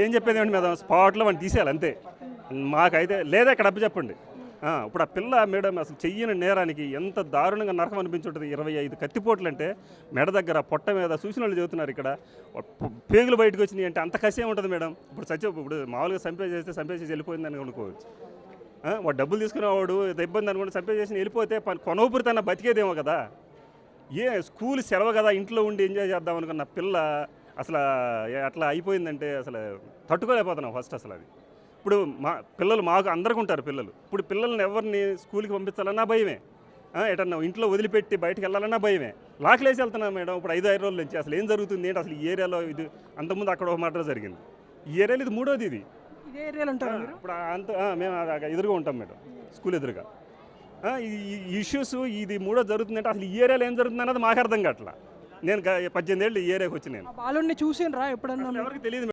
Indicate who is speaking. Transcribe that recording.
Speaker 1: ఏం చెప్పేది ఏమిటి మేడం? స్పాట్లో వాడిని తీసేయాలి అంతే. మాకైతే లేదా ఇక్కడ అప్పు చెప్పండి. ఇప్పుడు ఆ పిల్ల మేడం అసలు చెయ్యని నేరానికి ఎంత దారుణంగా నరకం అనిపించుంటుంది. ఇరవై ఐదు కత్తిపోట్లు అంటే మెడ దగ్గర పొట్ట మీద సూచనలు చదువుతున్నారు చెబుతున్నారు ఇక్కడ. పేగులు బయటకు వచ్చినాయి అంటే అంత కసి ఉంటుంది మేడం. ఇప్పుడు సచి ఇప్పుడు మామూలుగా సంపే చేస్తే సంపే చేసి వెళ్ళిపోయిందని అనుకోవచ్చు. వాడు డబ్బులు తీసుకునేవాడు ఇబ్బంది అనుకుంటే సంపే చేసి వెళ్ళిపోతే పని తన బతికేదేమో కదా. ఏ స్కూల్ సెలవు కదా ఇంట్లో ఉండి ఎంజాయ్ చేద్దాం అనుకున్న పిల్ల అసలు అట్లా అయిపోయిందంటే అసలు తట్టుకోలేకపోతున్నాం ఫస్ట్ అసలు అది. ఇప్పుడు మా పిల్లలు మాకు అందరికి ఉంటారు పిల్లలు. ఇప్పుడు పిల్లల్ని ఎవరిని స్కూల్కి పంపించాలన్నా భయమే. ఎటన్నా ఇంట్లో వదిలిపెట్టి బయటకు వెళ్ళాలన్నా భయమే. లాక్లేసి వెళ్తున్నాం మేడం ఇప్పుడు ఐదు ఐదు రోజుల నుంచి. అసలు ఏం జరుగుతుంది? ఏంటి? అసలు ఈ ఏరియాలో ఇది అంతకుముందు అక్కడ ఒక మర్డర్ జరిగింది. ఈ ఏరియాలో ఇది మూడోది ఇది. ఇప్పుడు అంత మేము ఎదురుగా ఉంటాం మేడం స్కూల్ ఎదురుగా. ఈ ఇష్యూస్ ఇది మూడో జరుగుతుందంటే అసలు ఈ ఏరియాలో ఏం జరుగుతుంది అన్నది మాకు అర్థం కావట్లా. నేను పద్దెనిమిది ఏళ్ళు ఈ ఏరియాకి వచ్చి నేను.
Speaker 2: బాలుడిని చూసిండ్రా ఎప్పుడన్నా?
Speaker 1: ఎవరికి తెలియదు